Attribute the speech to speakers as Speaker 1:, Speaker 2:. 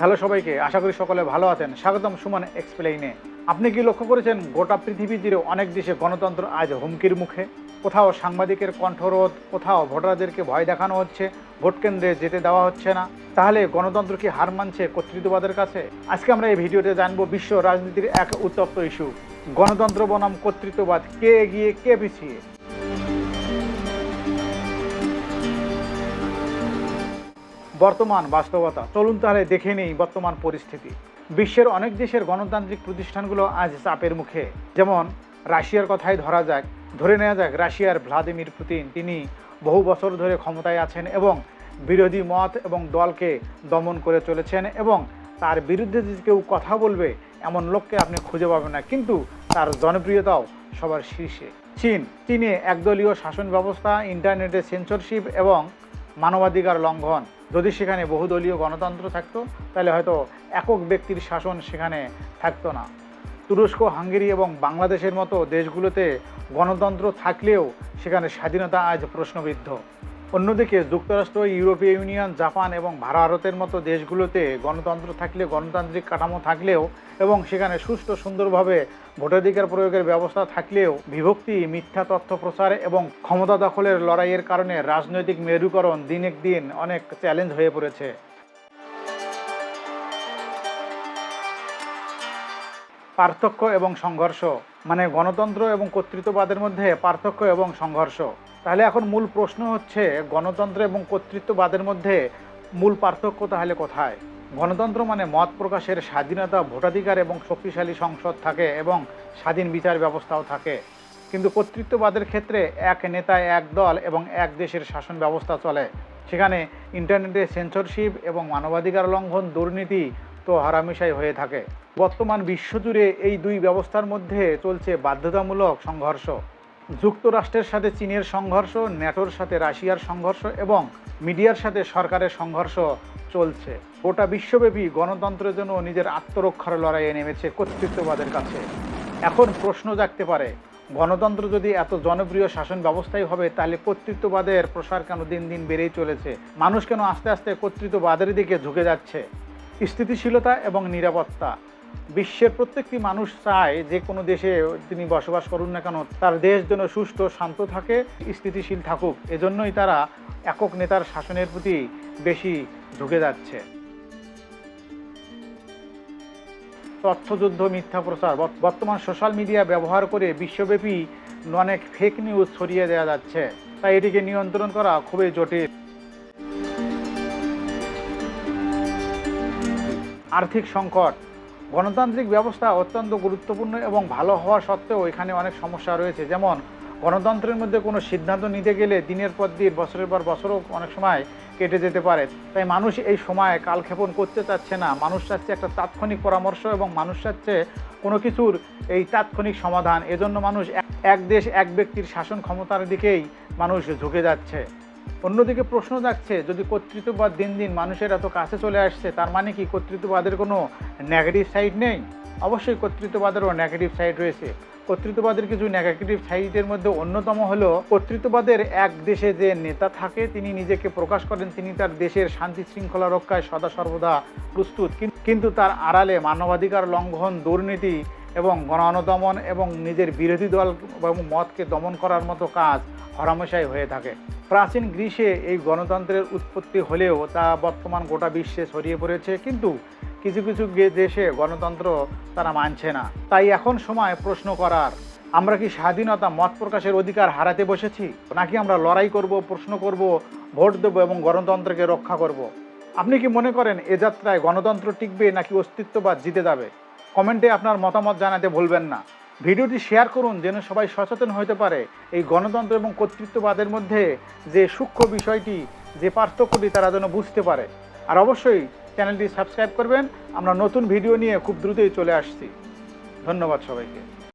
Speaker 1: Hello সবাইকে, আশা করি সকলে ভালো আছেন। স্বাগতম সুমন এক্সপ্লেইনে। আপনি কি লক্ষ্য করেছেন, গোটা পৃথিবী জুড়ে অনেক দেশে গণতন্ত্র আজ হুমকির মুখে? কোথাও সাংবাদিকের কণ্ঠরোধ, কোথাও ভোটারদেরকে ভয় দেখানো হচ্ছে, ভোট কেন্দ্রে যেতে দেওয়া হচ্ছে না। তাহলে গণতন্ত্র কি হার মানছে কর্তৃত্ববাদের কাছে? আজকে আমরা এই ভিডিওতে জানব বিশ্ব রাজনীতির এক উত্তপ্ত ইস্যু। গণতন্ত্র বনাম কর্তৃত্ববাদ, কে এগিয়ে, কে পিছিয়ে? বর্তমান বাস্তবতা। চলুন তাহলে দেখে নেই বর্তমান পরিস্থিতি। বিশ্বের অনেক দেশের গণতান্ত্রিক প্রতিষ্ঠানগুলো আজ চাপের মুখে। যেমন, রাশিয়ার কথাই ধরা যাক, ধরে নেওয়া যাক রাশিয়ার ভ্লাদিমির পুতিন। তিনি বহু বছর ধরে ক্ষমতায় আছেন এবং বিরোধী মত এবং দলকে দমন করে চলেছেন এবং তার বিরুদ্ধে যদি কেউ কথা বলবে, এমন লোককে আপনি খুঁজে পাবেন না। কিন্তু তার জনপ্রিয়তাও সবার শীর্ষে। চীন, চীনে একদলীয় শাসন ব্যবস্থা, ইন্টারনেটে সেন্সরশিপ এবং মানবাধিকার লঙ্ঘন। যদি সেখানে বহুদলীয় গণতন্ত্র থাকতো, তাহলে হয়তো একক ব্যক্তির শাসন সেখানে থাকতো না। তুরস্ক, হাঙ্গেরি এবং বাংলাদেশের মতো দেশগুলোতে গণতন্ত্র থাকলেও সেখানে স্বাধীনতা আজ প্রশ্নবিদ্ধ। অন্যদিকে যুক্তরাষ্ট্র, ইউরোপীয় ইউনিয়ন, জাপান এবং ভারতের মতো দেশগুলোতে গণতন্ত্র থাকলে গণতান্ত্রিক কাঠামো থাকলেও এবং সেখানে সুষ্ঠু সুন্দরভাবে ভোটাধিকার প্রয়োগের ব্যবস্থা থাকলেও বিভক্তি, মিথ্যা তথ্য প্রচার এবং ক্ষমতা দখলের লড়াইয়ের কারণে রাজনৈতিক মেরুকরণ দিনের দিন অনেক চ্যালেঞ্জ হয়ে পড়েছে। পার্থক্য এবং সংঘর্ষ মানে গণতন্ত্র এবং কর্তৃত্ববাদের মধ্যে পার্থক্য এবং সংঘর্ষ। তাহলে এখন মূল প্রশ্ন হচ্ছে, গণতন্ত্র এবং কর্তৃত্ববাদের মধ্যে মূল পার্থক্য তাহলে কোথায়? গণতন্ত্র মানে মত প্রকাশের স্বাধীনতা, ভোটাধিকার এবং শক্তিশালী সংসদ থাকে এবং স্বাধীন বিচার ব্যবস্থাও থাকে। কিন্তু কর্তৃত্ববাদের ক্ষেত্রে এক নেতা, এক দল এবং এক দেশের শাসন ব্যবস্থা চলে। সেখানে ইন্টারনেটে সেন্সরশিপ এবং মানবাধিকার লঙ্ঘন, দুর্নীতি তো হারামিশাই হয়ে থাকে। বর্তমান বিশ্বজুড়ে এই দুই ব্যবস্থার মধ্যে চলছে বাধ্যতামূলক সংঘর্ষ। যুক্তরাষ্ট্রের সাথে চীনের সংঘর্ষ, ন্যাটোর সাথে রাশিয়ার সংঘর্ষ এবং মিডিয়ার সাথে সরকারের সংঘর্ষ চলছে। গোটা বিশ্বব্যাপী গণতন্ত্রের জন্য নিজের আত্মরক্ষার লড়াইয়ে নেমেছে কর্তৃত্ববাদের কাছে। এখন প্রশ্ন জাগতে পারে, গণতন্ত্র যদি এত জনপ্রিয় শাসন ব্যবস্থাই হবে, তাহলে কর্তৃত্ববাদের প্রসার কেন দিন দিন বেড়েই চলেছে? মানুষ কেন আস্তে আস্তে কর্তৃত্ববাদের দিকে ঝুঁকে যাচ্ছে? স্থিতিশীলতা এবং নিরাপত্তা। বিশ্বের প্রত্যেকটি মানুষ চায় যে কোনো দেশে তিনি বসবাস করুন না কেন, তার দেশ যেন সুষ্ঠু শান্ত থাকে, স্থিতিশীল থাকুক। এজন্যই তারা একক নেতার শাসনের প্রতি বেশি ঝুঁকে যাচ্ছে। তথ্যযুদ্ধ, মিথ্যা প্রচার, বর্ত- বর্তমান সোশ্যাল মিডিয়া ব্যবহার করে বিশ্বব্যাপী অনেক ফেক নিউজ ছড়িয়ে দেওয়া যাচ্ছে। তাই এটিকে নিয়ন্ত্রণ করা খুবই জটিল। আর্থিক সংকট গণতান্ত্রিক ব্যবস্থা অত্যন্ত গুরুত্বপূর্ণ এবং ভালো হওয়া সত্ত্বেও এখানে অনেক সমস্যা রয়েছে। যেমন, গণতন্ত্রের মধ্যে কোনো সিদ্ধান্ত নিতে গেলে দিনের পর দিন, বছরের পর বছরও অনেক সময় কেটে যেতে পারে। তাই মানুষ এই সময় কালক্ষেপণ করতে চাচ্ছে না। মানুষ চাচ্ছে একটা তাৎক্ষণিক পরামর্শ এবং মানুষ চাচ্ছে কোনো কিছুর এই তাৎক্ষণিক সমাধান। এজন্য মানুষ এক- দেশ এক ব্যক্তির শাসন ক্ষমতার দিকেই মানুষ ঝুঁকে যাচ্ছে। অন্যদিকে প্রশ্ন যাচ্ছে যদি কর্তৃত্ববাদ দিন দিন মানুষের এত কাছে চলে আসছে, তার মানে কি কর্তৃত্ববাদের কোনো নেগেটিভ সাইড নেই? অবশ্যই কর্তৃত্ববাদেরও নেগেটিভ সাইড রয়েছে। কর্তৃত্ববাদের কিছু নেগেটিভ সাইডের মধ্যে অন্যতম হলো, কর্তৃত্ববাদের এক দেশে যে নেতা থাকে, তিনি নিজেকে প্রকাশ করেন, তিনি তার দেশের শান্তি শৃঙ্খলা রক্ষায় সদা সর্বদা প্রস্তুত। কিন্তু তার আড়ালে মানবাধিকার লঙ্ঘন, দুর্নীতি এবং গণদমন এবং নিজের বিরোধী দল এবং মতকে দমন করার মতো কাজ হরামশাই হয়ে থাকে। প্রাচীন গ্রীসে এই গণতন্ত্রের উৎপত্তি হলেও তা বর্তমান গোটা বিশ্বে ছড়িয়ে পড়েছে, কিন্তু কিছু কিছু দেশে গণতন্ত্র তারা মানছে না। তাই এখন সময় প্রশ্ন করার। আমরা কি স্বাধীনতা মত প্রকাশের অধিকার হারাতে বসেছি, নাকি আমরা লড়াই করব, প্রশ্ন করব, ভোট দেবো এবং গণতন্ত্রকে রক্ষা করব? আপনি কি মনে করেন এ যাত্রায় গণতন্ত্র টিকবে নাকি অস্তিত্ববাদ জিতে যাবে? কমেন্টে আপনার মতামত জানাতে ভুলবেন না। ভিডিওটি শেয়ার করুন যেন সবাই সচেতন হতে পারে। এই গণতন্ত্র এবং কর্তৃত্ববাদের মধ্যে যে সূক্ষ্ম বিষয়টি, যে পার্থক্যটি তারা যেন বুঝতে পারে। আর অবশ্যই চ্যানেলটি সাবস্ক্রাইব করবেন। আমরা নতুন ভিডিও নিয়ে খুব দ্রুতই চলে আসছি। ধন্যবাদ সবাইকে।